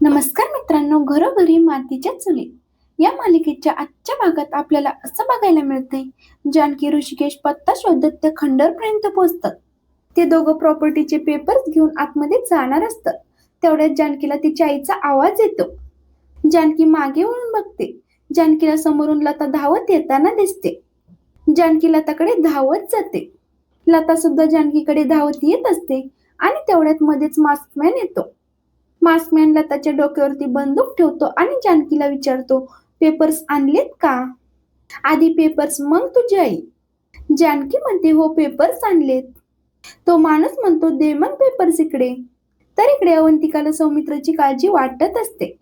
नमस्कार मित्रांनो घरोघरी मातीच्या चुली. या मालिकेच्या आजच्या भागात आपल्याला असं बघायला मिळतंय जानकी ऋषिकेश पत्ता शोधत ते खंडरपर्यंत पोहोचतात ते दोघं प्रॉपर्टीचे पेपर्स घेऊन आतमध्ये जाणार असतात तेवढ्यात जानकीला तिच्या आईचा आवाज येतो. जानकी मागे वळून बघते. जानकीला समोरून लता धावत येताना दिसते. जानकी लताकडे धावत जाते. लता सुद्धा जानकीकडे धावत येत असते आणि तेवढ्यात मध्येच मास्कमॅन येतो. मास्कमॅन लताच्या डोक्यावरती बंदूक ठेवतो आणि जानकीला विचारतो पेपर्स आणलेत का? आधी पेपर्स मग तुझी आई. जानकी म्हणते हो पेपर्स आणलेत. तो माणूस म्हणतो दे मग पेपर्स इकडे. तर इकडे अवंतिकाला सौमित्राची काळजी वाटत असते.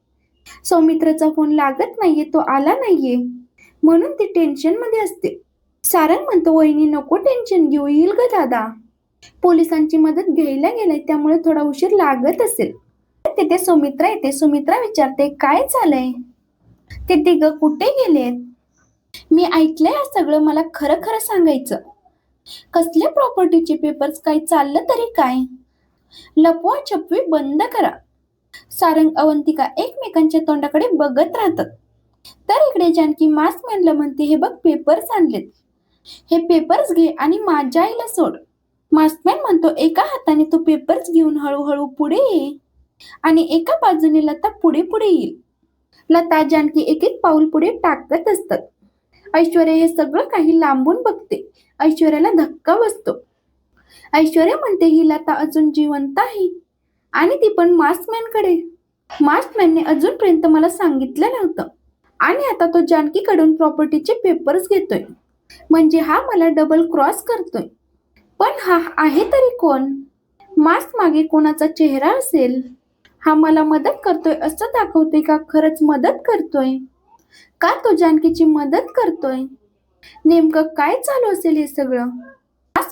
सौमित्राचा फोन लागत नाहीये तो आला नाहीये. म्हणून ती टेन्शनमध्ये असते. सारंग म्हणतो वहिनी नको टेन्शन घेऊ येईल ग दादा. पोलिसांची मदत घ्यायला गेलाय त्यामुळे थोडा उशीर लागत असेल. तिथे सुमित्रा येते. सुमित्रा विचारते काय झालंय? ते तिघ कुठे गेलेत? मी ऐकलंय हा सगळं. मला खरं खरं सांगायचं. कसल्या प्रॉपर्टीचे पेपर्स काय चाललं तरी काय? लपवा छपवी बंद करा. सारंग अवंतिका एकमेकांच्या तोंडाकडे बघत राहतात. तर इकडे जानकी मास्क म्हणलं म्हणते हे बघ पेपर्स आणलेत. हे पेपर्स घे आणि माझ्या आईला सोड. मास्कमॅन म्हणतो एका हाताने तू पेपर्स घेऊन हळूहळू पुढे ये. आणि एका बाजूने लता पुढे पुढे येईल. लता जानकी एक एक पाऊल पुढे टाकत असतात. ऐश्वर्या हे सगळं काही लांबून बघते. ऐश्वर्याला धक्का बसतो. ऐश्वर्या म्हणते ही लता अजून जिवंत आहे. आणि ती पण मास्कमॅनकडे मास्कमॅनने अजूनपर्यंत मला सांगितलं नव्हतं. आणि आता तो जानकीकडून प्रॉपर्टीचे पेपर्स घेतोय. म्हणजे हा मला डबल क्रॉस करतोय. पण हा आहे तरी कोण? मास्क मागे कोणाचा चेहरा असेल? हा मला मदत करतोय असं दाखवतोय का? खरंच मदत करतोय. का तो जानकीची मदत करतोय? नेमकं काय चालू असेल हे सगळं?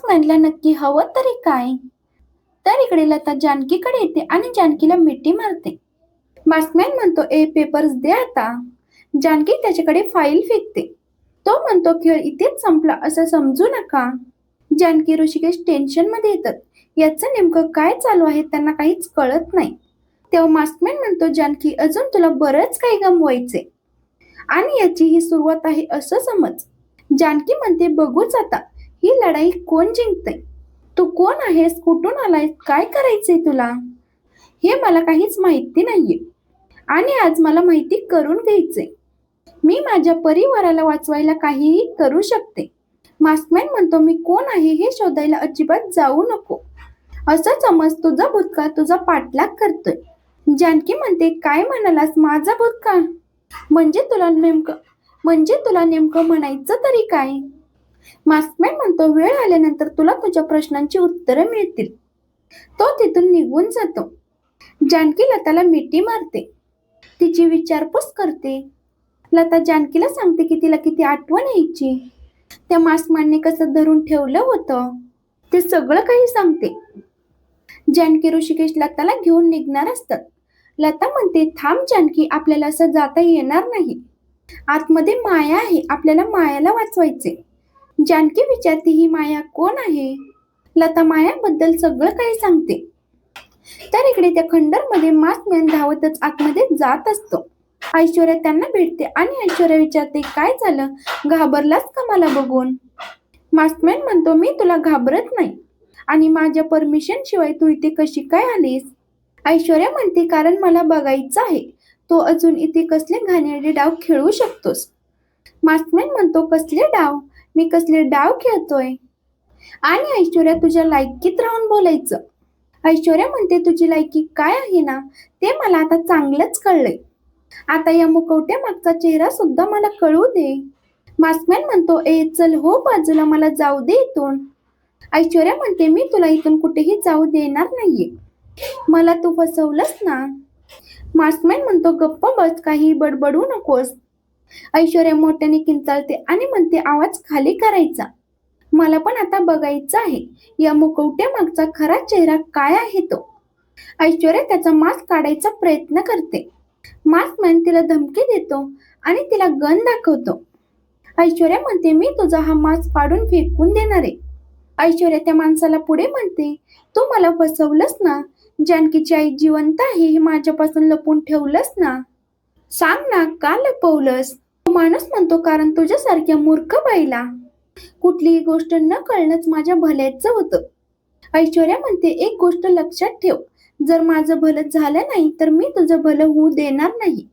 म्हणला नक्की हवं तरी काय? तर इकडे लता जानकीकडे येते आणि जानकीला मिठी मारते. मास्कमॅन म्हणतो ए पेपर्स दे आता. जानकी त्याच्याकडे फाईल फेकते. तो म्हणतो खेळ इथेच संपला असं समजू नका. जानकी ऋषिकेश टेन्शनमध्ये येतात. याचं नेमकं काय चालू आहे त्यांना काहीच कळत नाही. तेव्हा मास्कमॅन म्हणतो जानकी अजून तुला बरंच काही गमवायचे आणि याची ही सुरुवात आहे असं समज. जानकी म्हणते बघूच आता ही लढाई कोण जिंकते तू कोण आहेस? कुठून आलायस? काय करायचंय तुला? हे मला काहीच माहिती नाहीये. आणि आज मला माहिती करून घ्यायचंय. मी माझ्या परिवाराला वाचवायला काहीही करू शकते. मास्कमॅन म्हणतो मी कोण आहे हे शोधायला अजिबात जाऊ नको. असं समज तुझा भूतकाळ तुझा पाठलाग करतोय. जानकी म्हणते काय म्हणालास? माझा भूतकाळ म्हणजे तुला नेमकं म्हणजे तुला नेमकं म्हणायचं तरी काय? मास्कमॅन म्हणतो वेळ आल्यानंतर तुला तुझ्या प्रश्नांची उत्तरं मिळतील. तो तिथून निघून जातो. जानकी लताला मिठी मारते. तिची विचारपूस करते. लता जानकीला सांगते की तिला किती आठवण यायची. त्या मास्कमॅनने कसं धरून ठेवलं होतं ते सगळं काही सांगते. जानकी ऋषिकेश लताला घेऊन निघणार असतात. लता म्हणते थांब जानकी आपल्याला असं जाता येणार नाही. आतमध्ये माया आहे आपल्याला मायाला वाचवायचे जानकी विचारते ही माया कोण आहे? लता मायाबद्दल सगळं काही सांगते. तर इकडे त्या खंडरमध्ये मास्कमॅन धावतच आतमध्ये जात असतो. ऐश्वर्या त्यांना भेटते आणि ऐश्वर्या विचारते काय झालं? घाबरलास का मला बघून? मास्कमॅन म्हणतो मी तुला घाबरत नाही. आणि माझ्या परमिशन शिवाय तू इथे कशी काय आलीस? ऐश्वर्या म्हणते कारण मला बघायचं आहे. तो अजून इथे कसले घाणेरडे डाव खेळू शकतोस? मास्कमॅन म्हणतो कसले डाव? मी कसले डाव खेळतोय? आणि ऐश्वर्या तुझ्या लायकीत राहून बोलायचं. ऐश्वर्या म्हणते तुझी लायकी काय आहे ना ते मला आता चांगलंच कळलंय. आता या मुकवट्या मागचा चेहरा सुद्धा मला कळू दे. मास्कमॅन म्हणतो ए चल हो बाजूला मला जाऊ दे इथून. ऐश्वर्या म्हणते मी तुला इथून कुठेही जाऊ देणार नाहीये. मला तू फसवलंस ना. मास्कमॅन म्हणतो गप्प बस काही बडबडू नकोस. ऐश्वर्या मोठ्याने किंचाळते आणि म्हणते आवाज खाली करायचा. मला पण आता बघायचं आहे या मुकवट्या मागचा खरा चेहरा काय आहे तो? ऐश्वर्या त्याचा मास्क काढायचा प्रयत्न करते. मास्कमॅन तिला धमकी देतो आणि तिला गन दाखवतो. ऐश्वर्या म्हणते मी तुझा हा मास्क काढून फेकून देणार. आहे ऐश्वर्या त्या माणसाला पुढे म्हणते तू मला फसवलंस ना जानकीची आई जिवंत आहे हे माझ्यापासून लपून ठेवलंस ना? सांग ना का लपवलंस? तो माणूस म्हणतो कारण तुझ्यासारख्या मूर्ख बाईला कुठलीही गोष्ट न कळणंच माझ्या भल्याचं होतं. ऐश्वर्या म्हणते एक गोष्ट लक्षात ठेव. जर माझं भलं झालं नाही तर मी तुझं भलं होऊ देणार नाही.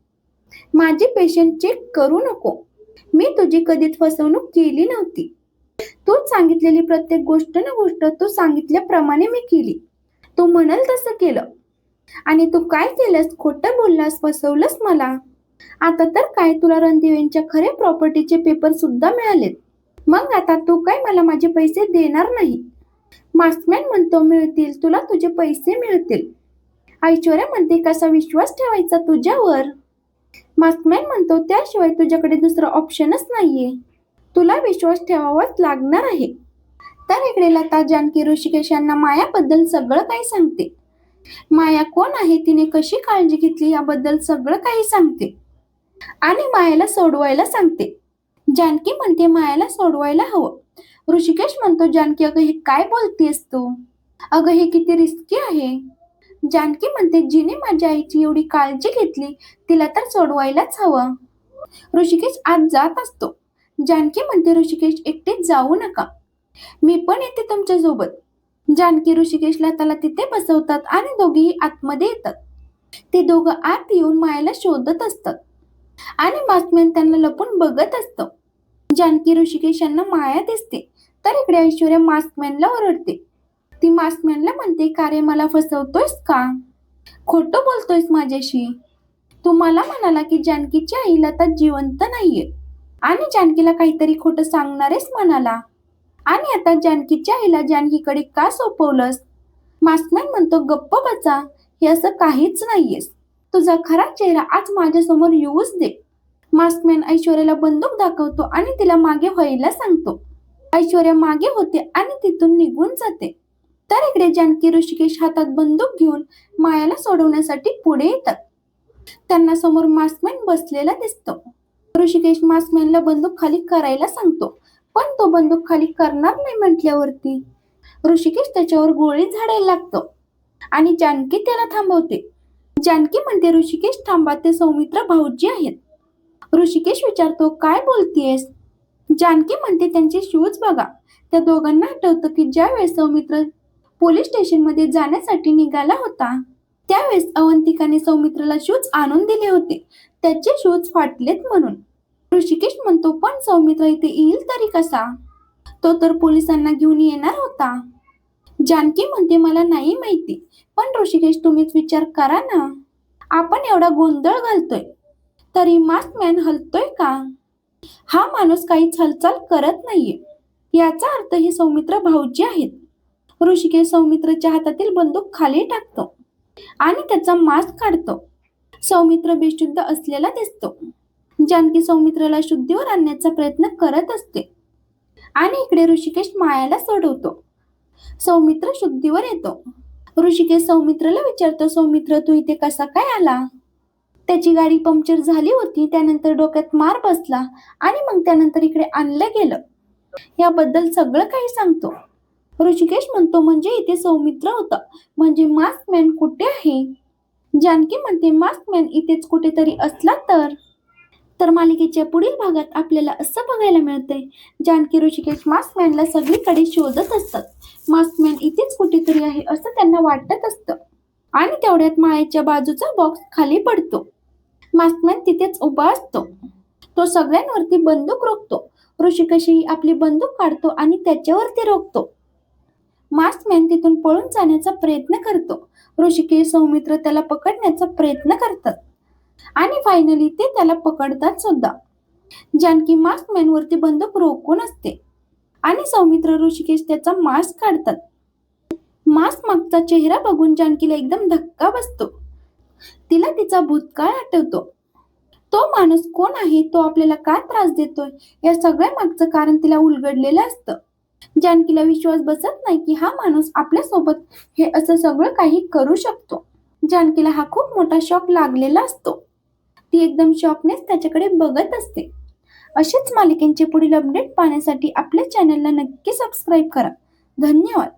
माझी पेशंट चेक करू नको. मी तुझी कधीच फसवणूक केली नव्हती. तू सांगितलेली प्रत्येक गोष्ट ना गोष्ट तू सांगितल्याप्रमाणे मी केली. तू म्हणाल तसं केलं. आणि तू काय केलंस? खोटं बोललास फसवलंस मला. आता तर काय? तुला रणदिवेंच्या खरे प्रॉपर्टीचे पेपर सुद्धा मिळालेत. मग आता तू काय मला माझे पैसे देणार नाही? मास्कमॅन म्हणतो मिळतील. तुला तुझे पैसे मिळतील. ऐश्वर्या म्हणते कसा विश्वास ठेवायचा तुझ्यावर? मास्कमॅन म्हणतो त्याशिवाय तुझ्याकडे दुसरं ऑप्शनच नाहीये. तुला विश्वास ठेवावाच लागणार आहे. तर इकडे लता जानकी ऋषिकेश यांना मायाबद्दल सगळं काही सांगते. माया कोण आहे तिने कशी काळजी घेतली याबद्दल सगळं काही सांगते. आणि मायाला सोडवायला सांगते. जानकी म्हणते मायाला सोडवायला हवं. ऋषिकेश म्हणतो जानकी अगं हे काय बोलतेस तू? अगं हे किती रिस्की आहे. जानकी म्हणते जिने माझ्या आईची एवढी काळजी घेतली तिला तर सोडवायलाच हवं. ऋषिकेश आज जात असतो. जानकी म्हणते ऋषिकेश एकटेच जाऊ नका. मी पण येते तुमच्यासोबत जानकी ऋषिकेशला त्याला तिथे बसवतात आणि दोघेही आतमध्ये येतात. ते दोघं आत येऊन मायाला शोधत असतात. आणि मास्कमॅन त्यांना लपून बघत असत. जानकी ऋषिकेश यांना माया दिसते. तर इकडे ऐश्वर्या मास्कमॅनला ओरडते. ती मास्कमॅनला म्हणते का रे मला फसवतोयस का? खोटं बोलतोयस माझ्याशी. तू मला म्हणाला की जानकीची आईला तर जिवंत नाहीये. आणि जानकीला काहीतरी खोटं सांगणारेच म्हणाला. आणि आता जानकीच्या आईला जानकीकडे का सोपवलंस? मास्कमॅन म्हणतो गप्प बचा हे असं काहीच नाहीयेस. तुझा खरा चेहरा आज माझ्यासमोर येऊच दे. मास्कमॅन ऐश्वर्याला बंदूक दाखवतो आणि तिला मागे व्हायला सांगतो. ऐश्वर्या मागे होते आणि तिथून निघून जाते. तर इकडे जानकी ऋषिकेश हातात बंदूक घेऊन मायाला सोडवण्यासाठी पुढे येतात. त्यांना समोर मास्कमॅन बसलेला दिसतो. ऋषिकेश मास्कमॅनला बंदूक खाली करायला सांगतो. पण तो बंदूक खाली करणार नाही म्हटल्यावरती ऋषिकेश त्याच्यावर गोळी झाडायला लागतो. आणि जानकी त्याला थांबवते. जानकी म्हणते ऋषिकेश थांबा ते सौमित्र भाऊजी आहेत. ऋषिकेश विचारतो काय बोलतेयस जानकी म्हणते त्यांचे शूज बघा. त्या दोघांना आठवतं की ज्या वेळेस सौमित्र पोलीस स्टेशनमध्ये जाण्यासाठी निघाला होता त्यावेळेस अवंतिकाने सौमित्रला शूज आणून दिले होते. त्याचे शूज फाटलेत म्हणून. ऋषिकेश म्हणतो पण सौमित्र इथे येईल तरी कसा? तो तर पोलिसांना घेऊन येणार होता. जानकी म्हणते मला नाही माहिती पण ऋषिकेश तुम्हीच विचार करा ना. आपण एवढा गोंधळ घालतोय तरी मास्कमॅन हलतोय का? हा माणूस काहीच हालचाल करत नाहीये. याचा अर्थ हे सौमित्र भाऊजी आहेत. ऋषिकेश सौमित्रच्या हातातील बंदूक खाली टाकतो आणि त्याचा मास्क काढतो. सौमित्र बेशुद्ध असलेला दिसतो. जानकी सौमित्राला शुद्धीवर आणण्याचा प्रयत्न करत असते. आणि इकडे ऋषिकेश मायाला सोडवतो. सौमित्र शुद्धीवर येतो. ऋषिकेश सौमित्रला विचारतो सौमित्र तू इथे कसा काय आला? त्याची गाडी पंक्चर झाली होती त्यानंतर डोक्यात मार बसला आणि मग त्यानंतर इकडे आणलं गेलं. याबद्दल सगळं काही सांगतो. ऋषिकेश म्हणतो म्हणजे इथे सौमित्र होतं. म्हणजे मास्कमॅन कुठे आहे? जानकी म्हणते मास्कमॅन इथेच कुठेतरी असला तर तर मालिकेच्या पुढील भागात आपल्याला असं बघायला मिळतंय जानकी ऋषिकेश मास्कमॅनला सगळीकडे शोधत असतात. मास्कमॅन इथेच कुठेतरी आहे असं त्यांना वाटत असतं. आणि तेवढ्यात माळेच्या बाजूचा बॉक्स खाली पडतो. मास्कमॅन तिथेच उभा असतो. तो सगळ्यांवरती बंदूक रोखतो. ऋषिकेशही आपली बंदूक काढतो आणि त्याच्यावरती रोखतो. मास्कमॅन तिथून पळून जाण्याचा प्रयत्न करतो. ऋषिकेश सौमित्र त्याला पकडण्याचा प्रयत्न करतात. आणि फायनली ते त्याला पकडतात सुद्धा. जानकी मास्क मॅनवरती बंदूक रोखून असते. आणि सौमित्र ऋषिकेश त्याचा मास्क काढतात. मास्क मागचा चेहरा बघून जानकीला एकदम धक्का बसतो. तिला तिचा भूतकाळ आठवतो. तो माणूस कोण आहे तो आपल्याला का त्रास देतोय या सगळ्या मागचं कारण तिला उलगडलेलं असतं. जानकीला विश्वास बसत नाही की हा माणूस आपल्यासोबत हे असं सगळं काही करू शकतो. जानकीला हा खूप मोठा शॉक लागलेला असतो. ती एकदम शॉकनेच त्याच्याकडे बघत असते. असेच मालिकेंचे पुढील अपडेट पाहण्यासाठी आपल्या चॅनलला नक्की सबस्क्राईब करा. धन्यवाद.